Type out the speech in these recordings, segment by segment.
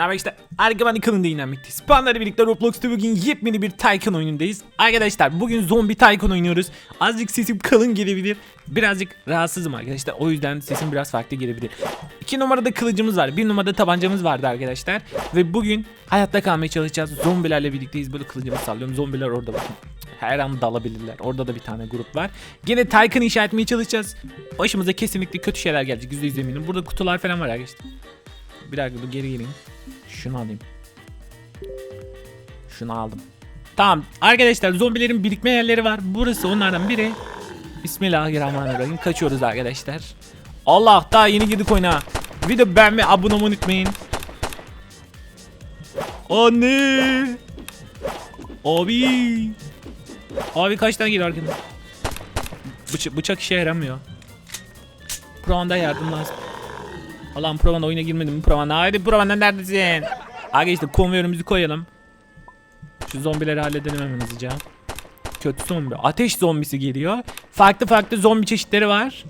Haber işte Argaman kanalında inanmakta. Spawnlarla birlikte Roblox'ta bugün yepyeni bir Tycoon oyunundayız. Arkadaşlar bugün zombi Tycoon oynuyoruz. Azıcık sesim kalın gelebilir. Birazcık rahatsızım arkadaşlar. O yüzden sesim biraz farklı gelebilir. İki numarada kılıcımız var. Bir numarada tabancamız vardı arkadaşlar. Ve bugün hayatta kalmaya çalışacağız. Zombilerle birlikteyiz. Böyle kılıcımı sallıyorum. Zombiler orada bakın. Her an dalabilirler. Orada da bir tane grup var. Gene Tycoon inşa etmeye çalışacağız. Başımıza kesinlikle kötü şeyler gelecek. %100 eminim. Burada kutular falan var arkadaşlar. Bir dakika dur geri geleyim. Şunu alayım. Şunu aldım. Tamam arkadaşlar zombilerin birikme yerleri var. Burası onlardan biri. Bismillahirrahmanirrahim. Kaçıyoruz arkadaşlar. Allah daha yeni girdik oyuna. Video beğen ve abone olmayı unutmayın. Anne. Abi. Abi kaç tane geliyor arkadan? Bıça bıçak işe yaramıyor. Pro'anda yardım lazım. Allah'ım Provan'a oyuna girmedim mi Provan'a? Haydi Provan'a neredesin? Aga işte konveyörümüzü koyalım. Şu zombileri halledelim hemen hızlıca. Kötü zombi. Ateş zombisi geliyor. Farklı farklı zombi çeşitleri var.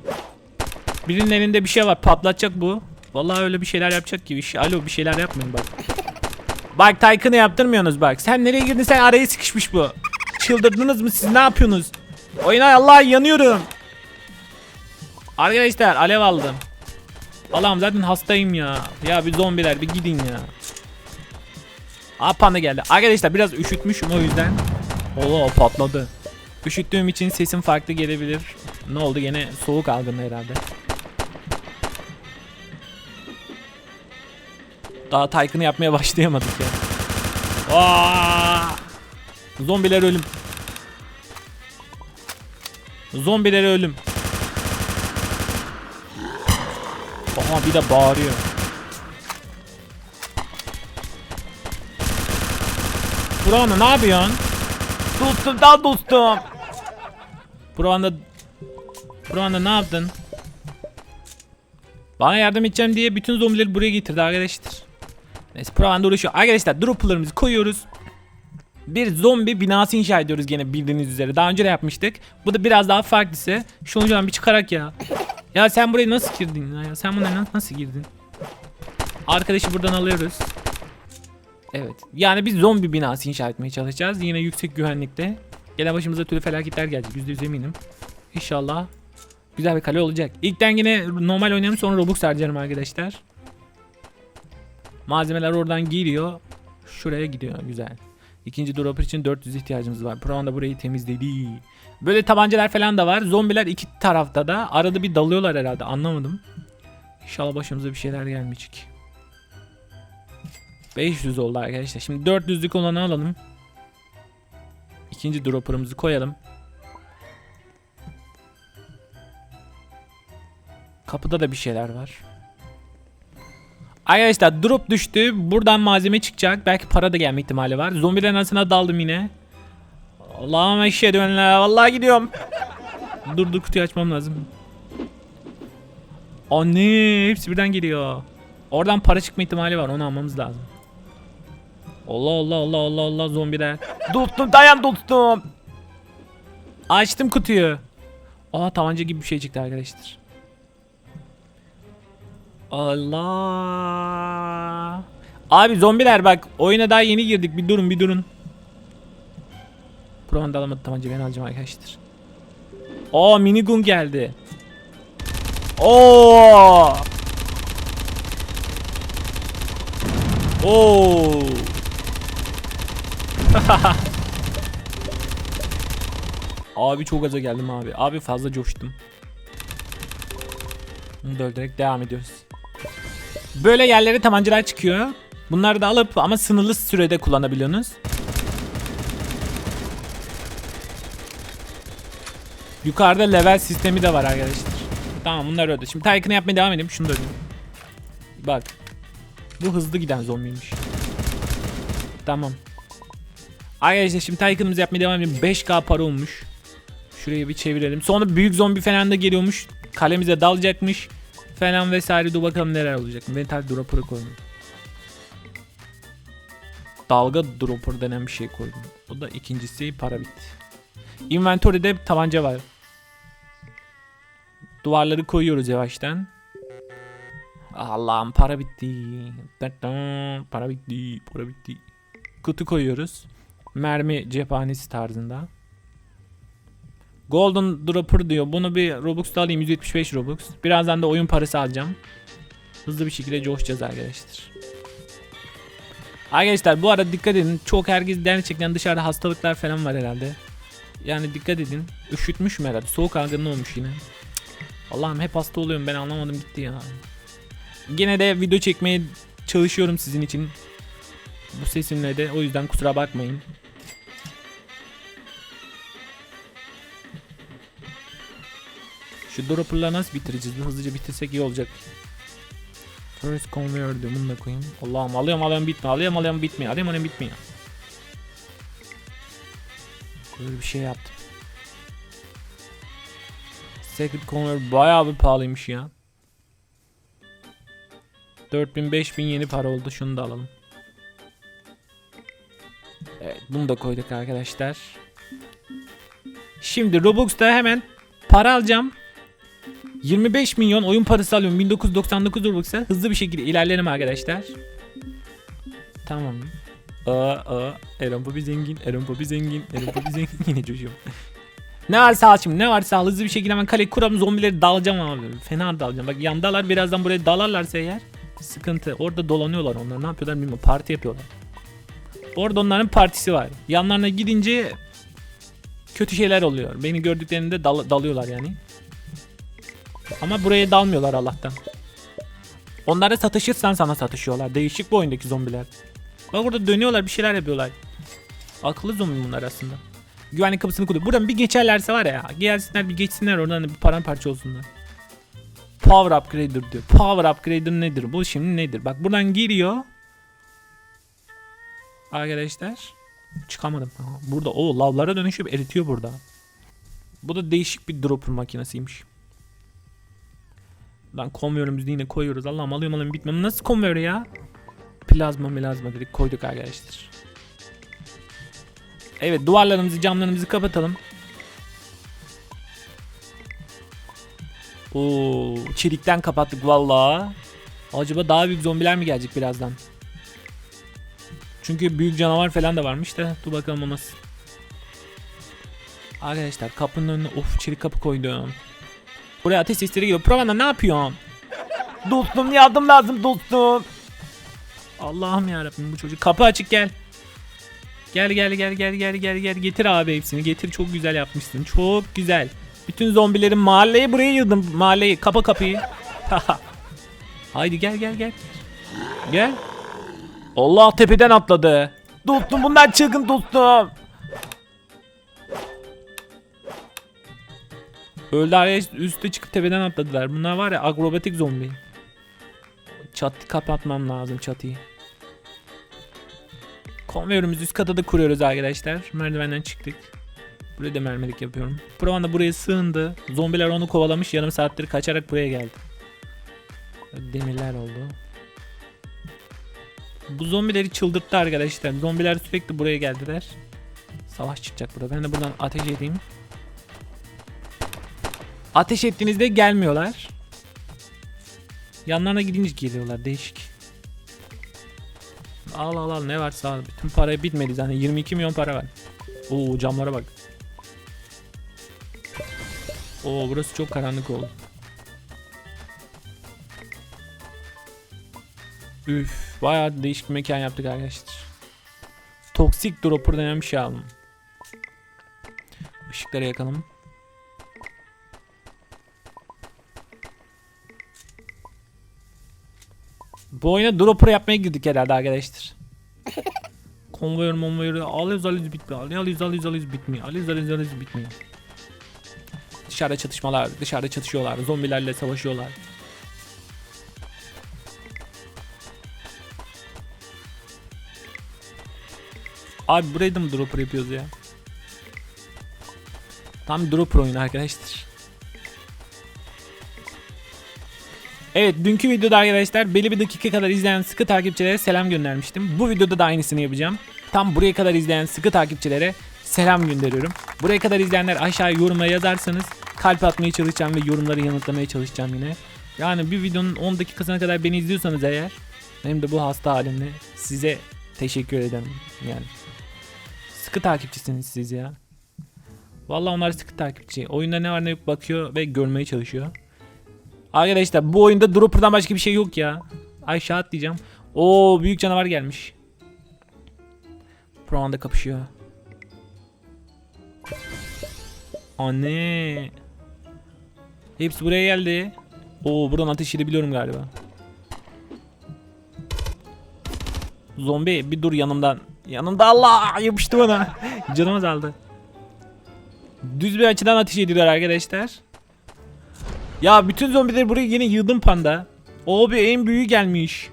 Birinin elinde bir şey var. Patlatacak bu. Vallahi öyle bir şeyler yapacak gibi. Alo bir şeyler yapmayın bak. Bak Tycoon'u yaptırmıyorsunuz bak. Sen nereye girdin? Sen araya sıkışmış bu. Çıldırdınız mı siz? Ne yapıyorsunuz? Oyuna Allah yanıyorum. Arkadaşlar alev aldım. Allah'ım zaten hastayım ya. Ya bir zombiler bir gidin ya. Aa panda geldi. Arkadaşlar biraz üşütmüşüm o yüzden. Oo patladı. Üşüttüğüm için sesim farklı gelebilir. Ne oldu gene soğuk algınlığı herhalde. Daha Tycoon'u yapmaya başlayamadık ya. Aa! Zombiler ölüm. Zombiler ölüm. Aha bir de bağırıyor. Buranı ne yapıyorsun? Dostum dal dostum. Buranı Buranı ne yaptın? Bana yardım edeceğim diye bütün zombileri buraya getirdi arkadaşlar. Neyse Buran'da uğraşıyor. Arkadaşlar droplarımızı koyuyoruz. Bir zombi binası inşa ediyoruz gene bildiğiniz üzere. Daha önce de yapmıştık. Bu da biraz daha farklısı. Şunu şuradan bir çıkarak ya. Ya sen buraya nasıl girdin ya? Sen buna nasıl, girdin? Arkadaşı buradan alıyoruz. Evet. Yani biz zombi binası inşa etmeye çalışacağız. Yine yüksek güvenlikte. Gene başımıza türlü felaketler gelecek. %100 eminim. İnşallah güzel bir kale olacak. İlkten yine normal oynayalım sonra Robux harcarım arkadaşlar. Malzemeler oradan geliyor. Şuraya gidiyor. Güzel. İkinci dropper için 400 ihtiyacımız var. Pro anda burayı temizledi. Böyle tabancalar falan da var. Zombiler iki tarafta da. Arada bir dalıyorlar herhalde. Anlamadım. İnşallah başımıza bir şeyler gelmeyecek. 500 oldu arkadaşlar. Şimdi 400'lük olanı alalım. İkinci dropper'ımızı koyalım. Kapıda da bir şeyler var. Arkadaşlar drop düştü. Buradan malzeme çıkacak. Belki para da gelme ihtimali var. Zombilerin arasına daldım yine. Allah'ım eşeğe dönler. Vallahi gidiyorum. dur dur kutuyu açmam lazım. Anne hepsi birden geliyor. Oradan para çıkma ihtimali var. Onu almamız lazım. Allah Allah Allah Allah Allah zombiler. Dostum dayan dostum. Açtım kutuyu. Aa tabanca gibi bir şey çıktı arkadaşlar. Allah. Abi zombiler bak oyuna daha yeni girdik bir durun bir durun. Pro anda alamadı tabanca ben alacağım arkadaşlar. Aa minigun geldi. Oo. Oo. abi çok gaza geldim abi. Abi fazla coştum. Bunu da öldürerek devam ediyoruz. Böyle yerlere tabancalar çıkıyor. Bunları da alıp ama sınırlı sürede kullanabiliyorsunuz. Yukarıda level sistemi de var arkadaşlar. Tamam bunlar öldü. Şimdi Tycoon'u yapmaya devam edeyim. Şunu da öldüreyim. Bak. Bu hızlı giden zombiymiş. Tamam. Arkadaşlar şimdi Tycoon'ımızı yapmaya devam edelim. 5k para olmuş. Şurayı bir çevirelim. Sonra büyük zombi falan da geliyormuş. Kalemize dalacakmış. Falan vesaire. Dur bakalım neler olacak. Mental dropper'ı koydum. Dalga dropper denen bir şey koydum. O da ikincisi para bitti. Inventory'de tabanca var. Duvarları koyuyoruz yavaştan. Allah'ım para bitti. Para bitti. Para bitti. Kutu koyuyoruz. Mermi cephanesi tarzında. Golden Dropper diyor. Bunu bir Robux'ta alayım 175 Robux. Birazdan da oyun parası alacağım. Hızlı bir şekilde coşacağız arkadaşlar. Arkadaşlar bu arada dikkat edin. Çok herkes gerçekten dışarıda hastalıklar falan var herhalde. Yani dikkat edin. Üşütmüş mü herhalde? Soğuk algınlığı olmuş yine. Allah'ım hep hasta oluyorum ben anlamadım gitti ya. Yine de video çekmeye çalışıyorum sizin için. Bu sesimle de o yüzden kusura bakmayın. Şu dropper'ları nasıl bitireceğiz? Hızlıca bitirsek iyi olacak. First conveyor diyor. Bunu da koyayım. Allah'ım alıyorum alıyorum bitmiyor. Alıyorum alıyorum bitmiyor. Alıyorum alıyorum bitmiyor. Böyle bir şey yaptım. Second conveyor bayağı bir pahalıymış ya. 4000 5000 yeni para oldu. Şunu da alalım. Evet bunu da koyduk arkadaşlar. Şimdi Robux'ta hemen para alacağım. 25 milyon oyun parası alıyorum 1999 Robux'a. Hızlı bir şekilde ilerleyelim arkadaşlar. Tamam. Aa, aa. Eren Bobby zengin, Eren Bobby zengin, Eren Bobby zengin. Yine çocuğum. ne varsa al şimdi, ne varsa al. Hızlı bir şekilde hemen kale kuram zombileri dalacağım abi. Fena dalacağım. Bak yandalar birazdan buraya dalarlarsa eğer. Sıkıntı. Orada dolanıyorlar onlar. Ne yapıyorlar bilmiyorum. Parti yapıyorlar. Orada onların partisi var. Yanlarına gidince kötü şeyler oluyor. Beni gördüklerinde dal- dalıyorlar yani. Ama buraya dalmıyorlar Allah'tan. Onlara satışırsan sana satışıyorlar. Değişik bu oyundaki zombiler. Bak burada dönüyorlar bir şeyler yapıyorlar. Akıllı zombi bunlar aslında. Güvenlik kapısını kuruyor. Buradan bir geçerlerse var ya. Gelsinler bir geçsinler oradan bir paramparça olsunlar. Power upgrader diyor. Power upgrader nedir? Bu şimdi nedir? Bak buradan giriyor. Arkadaşlar. Çıkamadım. Burada o lavlara dönüşüp eritiyor burada. Bu da değişik bir dropper makinesiymiş. Lan konveyörümüzü yine koyuyoruz. Allah'ım alıyorum alıyorum bitmem. Nasıl konveyör ya? Plazma milazma dedik koyduk arkadaşlar. Evet duvarlarımızı camlarımızı kapatalım. Oo, çelikten kapattık valla. Acaba daha büyük zombiler mi gelecek birazdan? Çünkü büyük canavar falan da varmış da dur bakalım o nasıl. Arkadaşlar kapının önüne of çelik kapı koydum. Buraya ateş sesleri geliyor. Provanda ne yapıyorsun? Dostum yardım lazım dostum. Allah'ım yarabbim bu çocuk. Kapı açık gel. Gel gel gel gel gel gel gel getir abi hepsini getir çok güzel yapmışsın çok güzel. Bütün zombilerin mahalleyi buraya yığdım mahalleyi kapa kapıyı. Haydi gel gel gel. Gel. Allah tepeden atladı. Dostum bunlar çılgın dostum. Öldü araya üstte çıkıp tepeden atladılar. Bunlar var ya akrobatik zombi. Çatı kapatmam lazım çatıyı. Konveyörümüzü üst kata da kuruyoruz arkadaşlar. Merdivenden çıktık. Buraya da mermelik yapıyorum. Provan da buraya sığındı. Zombiler onu kovalamış. Yarım saattir kaçarak buraya geldi. Demirler oldu. Bu zombileri çıldırttı arkadaşlar. Zombiler sürekli buraya geldiler. Savaş çıkacak burada. Ben de buradan ateş edeyim. Ateş ettiğinizde gelmiyorlar. Yanlarına gidince geliyorlar. Değişik. Al al al ne varsa al. Bütün parayı bitmedi zaten. 22 milyon para var. Oo camlara bak. Oo burası çok karanlık oldu. Üf, bayağı değişik bir mekan yaptık arkadaşlar. Toxic Dropper denen bir şey aldım. Işıkları yakalım. Bu oyuna dropper yapmaya girdik herhalde arkadaşlar. Konvoyör monvoyör alıyoruz alıyoruz bitmiyor. Alıyoruz alıyoruz alıyoruz bitmiyor. Alıyoruz alıyoruz alıyoruz bitmiyor. Dışarıda çatışmalar, dışarıda çatışıyorlar. Zombilerle savaşıyorlar. Abi burayı da mı dropper yapıyoruz ya? Tam dropper oyunu arkadaşlar. Evet dünkü videoda arkadaşlar belli bir dakika kadar izleyen sıkı takipçilere selam göndermiştim. Bu videoda da aynısını yapacağım. Tam buraya kadar izleyen sıkı takipçilere selam gönderiyorum. Buraya kadar izleyenler aşağıya yorumlara yazarsanız kalp atmaya çalışacağım ve yorumları yanıtlamaya çalışacağım yine. Yani bir videonun 10 dakikasına kadar beni izliyorsanız eğer benim de bu hasta halimle size teşekkür ederim yani. Sıkı takipçisiniz siz ya. Vallahi onlar sıkı takipçi. Oyunda ne var ne yok bakıyor ve görmeye çalışıyor. Arkadaşlar bu oyunda dropper'dan başka bir şey yok ya. Aşağı atlayacağım. Oo büyük canavar gelmiş. Pro anda kapışıyor. Anne. Hepsi buraya geldi. Oo buradan ateş edebiliyorum galiba. Zombi bir dur yanımdan. Yanımda Allah yapıştı bana. Canım azaldı. Düz bir açıdan ateş ediyorlar arkadaşlar. Ya bütün zombileri buraya yine yığdım panda. O bir en büyüğü gelmiş.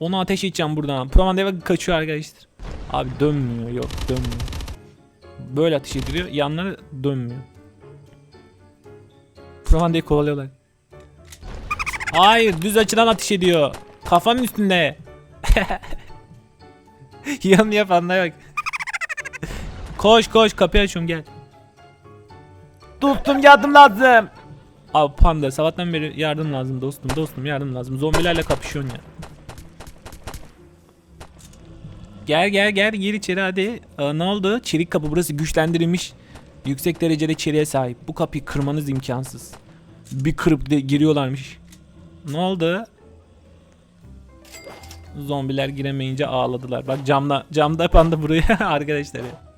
Onu ateş edeceğim buradan. Promandeva kaçıyor arkadaşlar. Abi dönmüyor yok dönmüyor. Böyle ateş ediliyor. Yanları dönmüyor. Promandeva'yı kovalıyorlar. Hayır düz açıdan ateş ediyor. Kafanın üstünde. Yan yapanlara bak. koş koş kapıyı açıyorum gel. Dostum yardım lazım. Abi panda sabahtan beri yardım lazım dostum dostum yardım lazım. Zombilerle kapışıyorsun ya. Gel gel gel gir içeri hadi. Aa, ne oldu? Çelik kapı burası güçlendirilmiş. Yüksek derecede çeliğe sahip. Bu kapıyı kırmanız imkansız. Bir kırıp de giriyorlarmış. Ne oldu? Zombiler giremeyince ağladılar. Bak camda camda panda buraya arkadaşlar. ya.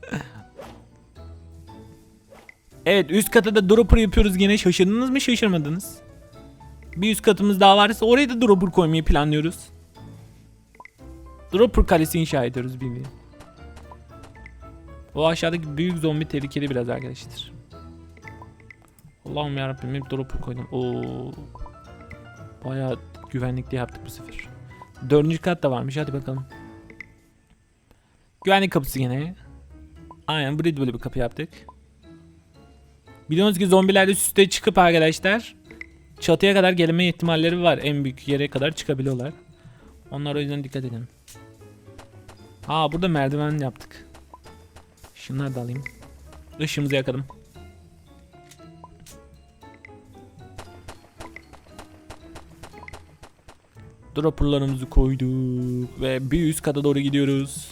Evet üst kata da dropper yapıyoruz gene. Şaşırdınız mı şaşırmadınız? Bir üst katımız daha varsa oraya da dropper koymayı planlıyoruz. Dropper kalesi inşa ediyoruz bir. O aşağıdaki büyük zombi tehlikeli biraz arkadaşlar. Allah'ım yarabbim hep dropper koydum. Oo. Bayağı güvenlikli yaptık bu sefer. Dördüncü kat da varmış hadi bakalım. Güvenlik kapısı gene. Aynen buraya da böyle bir kapı yaptık. Biliyorsunuz ki zombiler üst üste çıkıp arkadaşlar çatıya kadar gelme ihtimalleri var. En büyük yere kadar çıkabiliyorlar. Onlara o yüzden dikkat edin. Aa burada merdiven yaptık. Şunları da alayım. Işığımızı yakalım. Dropperlarımızı koyduk ve bir üst kata doğru gidiyoruz.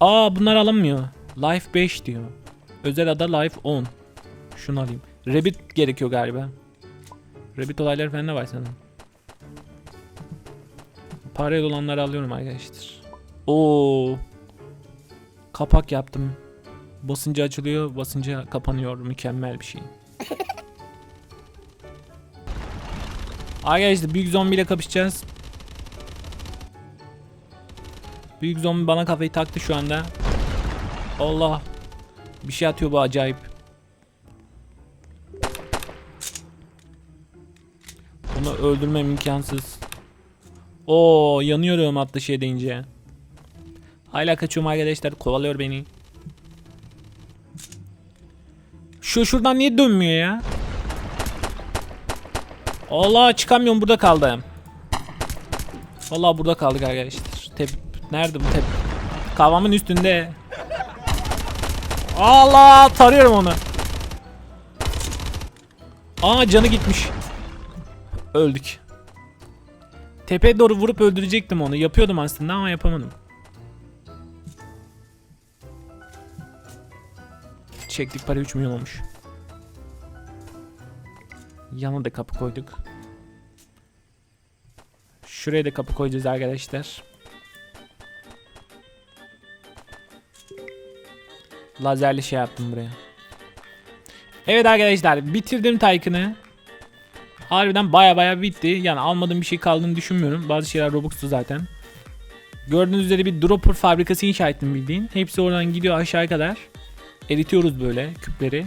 Aa bunlar alınmıyor. Life 5 diyor. Özel ada Life 10. Şunu alayım. Rabbit gerekiyor galiba. Rabbit olayları falan da var sanırım. Paraya dolanları alıyorum arkadaşlar. Oo. Kapak yaptım. Basınca açılıyor, basınca kapanıyor. Mükemmel bir şey. Arkadaşlar büyük zombiyle kapışacağız. Büyük zombi bana kafayı taktı şu anda. Allah. Bir şey atıyor bu acayip. Bunu öldürmem imkansız. Oo yanıyorum atlı şey deyince. Hala kaçıyorum arkadaşlar. Kovalıyor beni. Şu şuradan niye dönmüyor ya? Allah çıkamıyorum burada kaldım. Vallahi burada kaldık arkadaşlar. Tep nerede bu tep? Kavamın üstünde. Allah tarıyorum onu. Aa canı gitmiş. Öldük. Tepeye doğru vurup öldürecektim onu. Yapıyordum aslında ama yapamadım. Çektik para 3 milyon olmuş. Yana da kapı koyduk. Şuraya da kapı koyacağız arkadaşlar. Lazerli şey yaptım buraya. Evet arkadaşlar bitirdim Tycoon'ı. Harbiden baya baya bitti. Yani almadığım bir şey kaldığını düşünmüyorum. Bazı şeyler Robux'tu zaten. Gördüğünüz üzere bir dropper fabrikası inşa ettim bildiğin. Hepsi oradan gidiyor aşağıya kadar. Eritiyoruz böyle küpleri.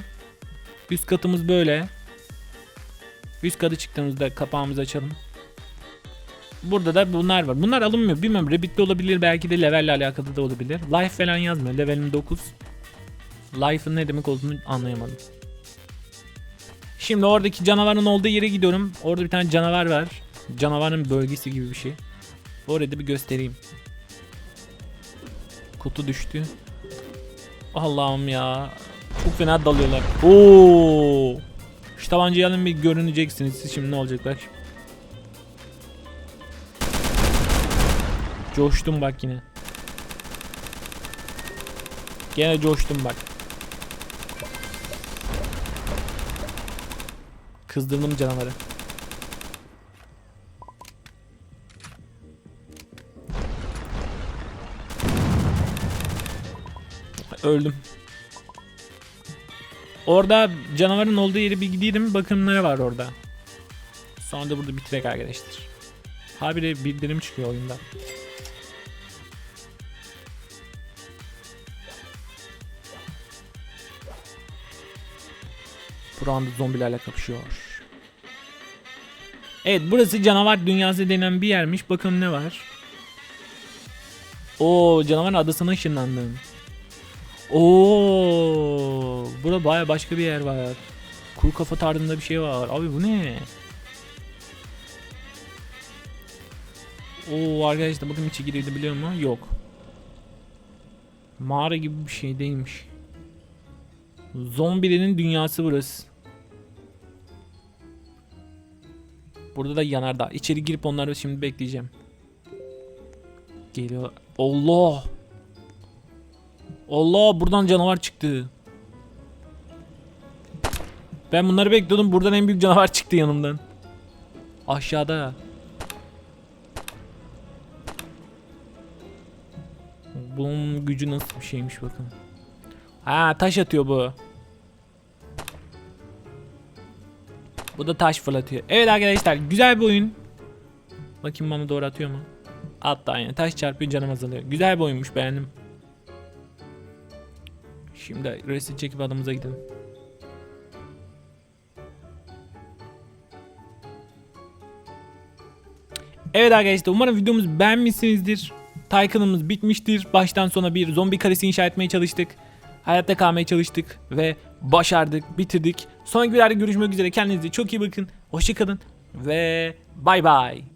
Üst katımız böyle. Üst katı çıktığımızda kapağımızı açalım. Burada da bunlar var. Bunlar alınmıyor. Bilmiyorum Rabbit'te olabilir. Belki de levelle alakalı da olabilir. Life falan yazmıyor. Levelim 9. Life'ın ne demek olduğunu anlayamadım. Şimdi oradaki canavarın olduğu yere gidiyorum. Orada bir tane canavar var. Canavarın bölgesi gibi bir şey. Orada bir göstereyim. Kutu düştü. Allah'ım ya. Çok fena dalıyorlar. Oo! Şu tabancayı alın bir görüneceksiniz siz şimdi ne olacak bak. Coştum bak yine. Gene coştum bak. Kızdırdım canavarı. Öldüm. Orada canavarın olduğu yeri bir gidelim bakımları var orada. Sonra da burada bitirek arkadaşlar. Habire bildirim çıkıyor oyunda. Bu anda zombilerle kapışıyor. Evet burası canavar dünyası denen bir yermiş. Bakalım ne var. Oo canavar adasına ışınlandım. Oo, burada baya başka bir yer var. Kuru kafa tarzında bir şey var. Abi bu ne? Oo arkadaşlar bakın içi girebiliyor mu? Yok. Mağara gibi bir şey değilmiş. Zombilerin dünyası burası. Burada da yanardağ. İçeri girip onları şimdi bekleyeceğim. Geliyor. Allah! Allah buradan canavar çıktı. Ben bunları bekliyordum. Buradan en büyük canavar çıktı yanımdan. Aşağıda. Bunun gücü nasıl bir şeymiş bakın. Ha taş atıyor bu. Bu da taş fırlatıyor. Evet arkadaşlar güzel bir oyun. Bakayım bana doğru atıyor mu? Attı aynen. Taş çarpıyor canım azalıyor. Güzel bir oyunmuş beğendim. Şimdi resim çekip adamıza gidelim. Evet arkadaşlar umarım videomuzu beğenmişsinizdir. Taycan'ımız bitmiştir. Baştan sona bir zombi kalesi inşa etmeye çalıştık. Hayatta kalmaya çalıştık ve başardık, bitirdik. Sonraki videolarda görüşmek üzere. Kendinize çok iyi bakın. Hoşçakalın ve bay bay.